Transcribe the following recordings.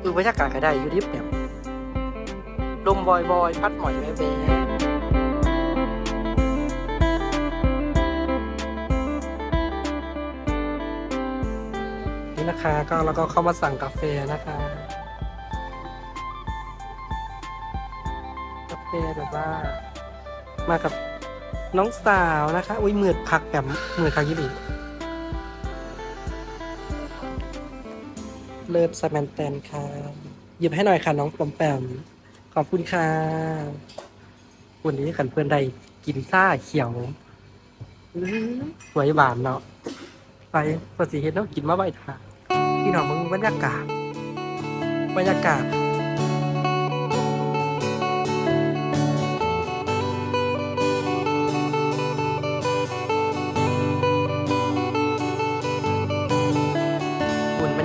คือบรรยากาศก็ได้ยู่ดิบแบบลมบอยบอยพัดหมอยแม่เบนี่นะคะก็แล้วก็เข้ามาสั่งกาแฟนะคะ กาแฟแบบว่า มากับน้องสาวนะคะ อุ้ยเหมือดคักแบบเหมือดคักยี่บี เลิฟสแมนแตนค่ะหยิบให้หน่อยค่ะน้องปอมแปม ขอบคุณค่ะวันนี้ขันเพื่อนใดกินซ่าเขียวสวยหวานเนาะไปภาษีเห็นต้องกินมาใบถาพี่น้องมึงบรรยากาศบรรยากาศ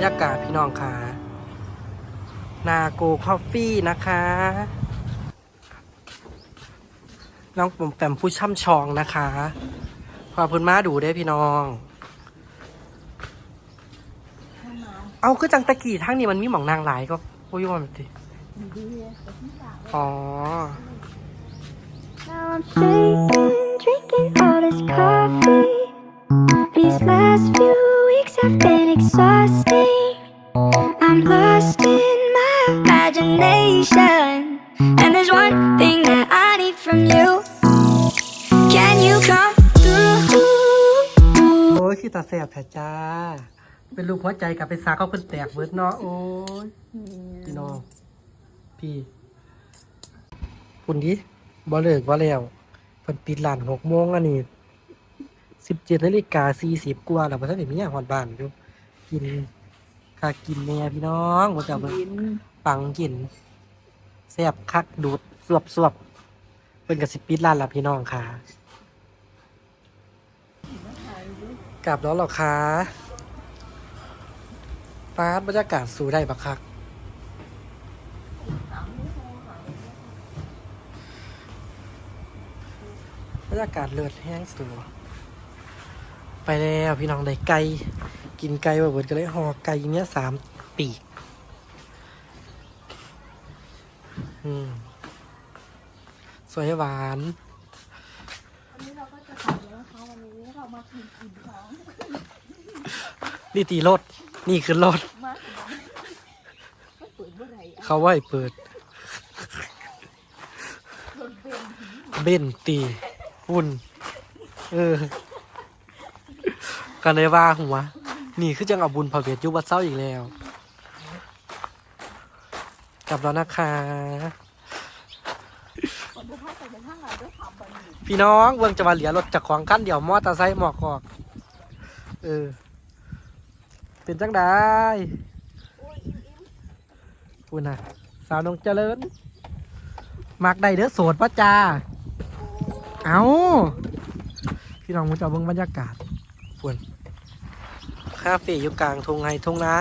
ยากาศพี่น้องค่ะ นาโกคอฟฟี่นะคะ น้องผมแปมผู้ช่ำชองนะคะ ขอบคุณมาดูได้พี่น้อง เอาคือจังตะกี้ทั้งนี้มันมีหมองนางหลายก็โอ้ยว่ามันดิอ๋อ Now I'm shaking, drinking all this coffee. These last few weeks have been exhausting. I'm lost in my imagination. And there's one thing that I need from you. Can you come through? โอ้ยขี้ตาแสบแท้จ้า เป็นลูกหัวใจกับเป็นสาเขาเป็นแตกเบิดเนาะโอ้ยพี่น้องพี่คุณดิบ่เลิกบ่แล้วเพิ่นปิดร้านหกโมงอันนี้สิบเจ็ดนาฬิกาสี่สิบกว่าแล้วบ่ทันได้มีหยังฮอดบ้านอยู่ กินค่ากินแน่พี่น้องบ่จะเบิ่งปังกินแซ่บคักดูดสวบสวบเพิ่นก็สิปิดร้านแล้วพี่น้องค่ะกลับแล้วเหรอคะป้าดบรรยากาศสูได้บักคักบรรยากาศเลือดแห้งสูไปแล้วพี่น้องได้ไก่ กินไก่บ่เบิดก็เลยห่อไก่เนี้ยสามปีก อืม สวยหวานนี่ตีรถ นี่คือรถเขาว่าให้เปิดเบนตีหุ่น เออ กันเลยว่าหัว นี่คือจังเอาบุญพระเวทยุวัดเศร้าอีกแล้ว กลับแล้วนะคะ พี่น้องเบิ่งจะมาเหลือรถจากของขั้นเดียวมอเตอร์ไซค์หมอกออก เออ เป็นจังได้พูดนะสาวนงเจริญมักได้เด้อโสดปะจ้าเอาพี่น้องมุจะเบิ่งบรรยากาศพูน คาเฟ่อยู่กลางทงไฮทงนา